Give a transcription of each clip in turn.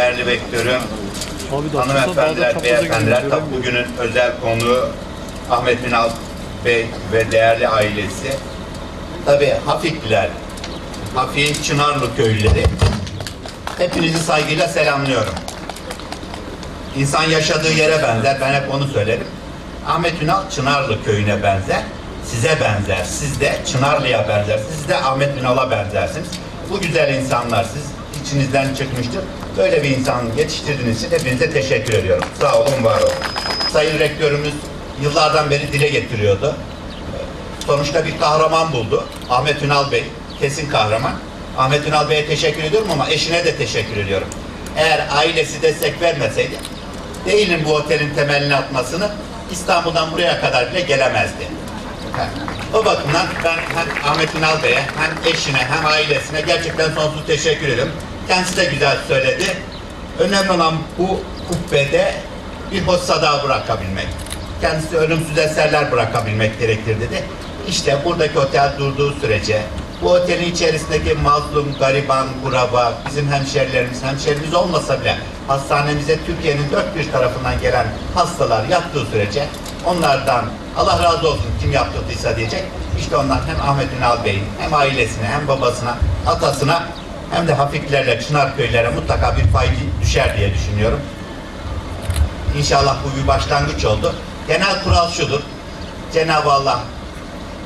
Değerli bekliyorum. Abi Hanımefendiler, beyefendiler, tabi bugünün özel konuğu Ahmet Binal Bey ve değerli ailesi. Tabi Hafikliler, Hafik'in Çınarlı köylüleri. Hepinizi saygıyla selamlıyorum. İnsan yaşadığı yere benzer, ben hep onu söylerim. Ahmet Ünal Çınarlı köyüne benzer, size benzer. Siz de Çınarlı'ya benzersiniz, siz de Ahmet Ünal'a benzersiniz. Bu güzel insanlar siz içinizden çıkmıştır. Böyle bir insan yetiştirdiğiniz için hepinize teşekkür ediyorum. Sağ olun, var olun. Sayın Rektörümüz yıllardan beri dile getiriyordu. Sonuçta bir kahraman buldu. Ahmet Ünal Bey, kesin kahraman. Ahmet Ünal Bey'e teşekkür ediyorum ama eşine de teşekkür ediyorum. Eğer ailesi destek vermeseydi, değilim bu otelin temelini atmasını İstanbul'dan buraya kadar bile gelemezdi. O bakımdan ben hem Ahmet Ünal Bey'e hem eşine hem ailesine gerçekten sonsuz teşekkür ediyorum. Kendisi de güzel söyledi. Önemli olan bu kubbede bir hoş sada bırakabilmek. Kendisi ölümsüz eserler bırakabilmek gerekir dedi. İşte buradaki otel durduğu sürece bu otelin içerisindeki mazlum, gariban, kuraba, bizim hemşerilerimiz, hemşerimiz olmasa bile hastanemize Türkiye'nin dört bir tarafından gelen hastalar yattığı sürece onlardan Allah razı olsun kim yaptırdıysa diyecek. İşte onlar hem Ahmet Ünal Bey'in hem ailesine hem babasına, atasına hem de Hafiklerle Çınar köylere mutlaka bir fayda düşer diye düşünüyorum. İnşallah bu bir başlangıç oldu. Genel kural şudur. Cenab-ı Allah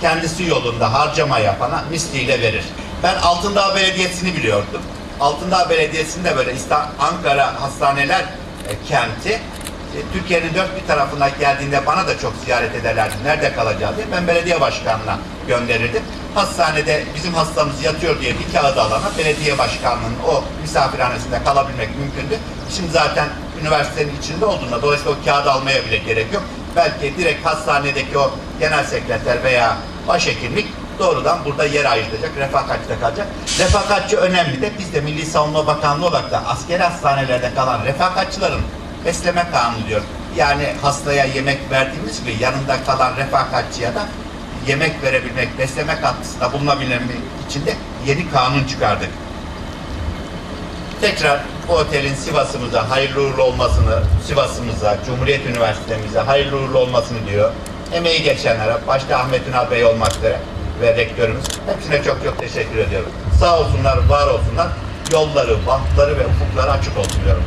kendisi yolunda harcama yapana misliyle verir. Ben Altındağ Belediyesi'ni biliyordum. Altındağ Belediyesi'nde böyle Ankara Hastaneler e, kenti e, Türkiye'nin dört bir tarafından geldiğinde bana da çok ziyaret ederlerdi. Nerede kalacağız diye. Ben belediye başkanına gönderirdim. Hastanede bizim hastamız yatıyor diye bir kağıt alana belediye başkanlığının o misafirhanesinde kalabilmek mümkündü. Şimdi zaten üniversitenin içinde olduğunda dolayısıyla o kağıdı almaya bile gerek yok. Belki direkt hastanedeki o genel sekreter veya başhekimlik doğrudan burada yer ayırtacak, refakatçide kalacak. Refakatçi önemli de biz de Milli Savunma Bakanlığı olarak da askeri hastanelerde kalan refakatçilerin besleme kanunu diyor. Yani hastaya yemek verdiğimiz gibi yanında kalan refakatçiye da yemek verebilmek, besleme katkısında bulunabilmek için de yeni kanun çıkardık. Tekrar bu otelin Sivas'ımıza hayırlı uğurlu olmasını, Sivas'ımıza, Cumhuriyet Üniversitemize hayırlı uğurlu olmasını diyor. Emeği geçenlere, başta Ahmet Ünal Bey olmak üzere ve rektörümüz hepsine çok çok teşekkür ediyorum. Sağ olsunlar, var olsunlar. Yolları, bahtları ve ufukları açık olsun diyorum.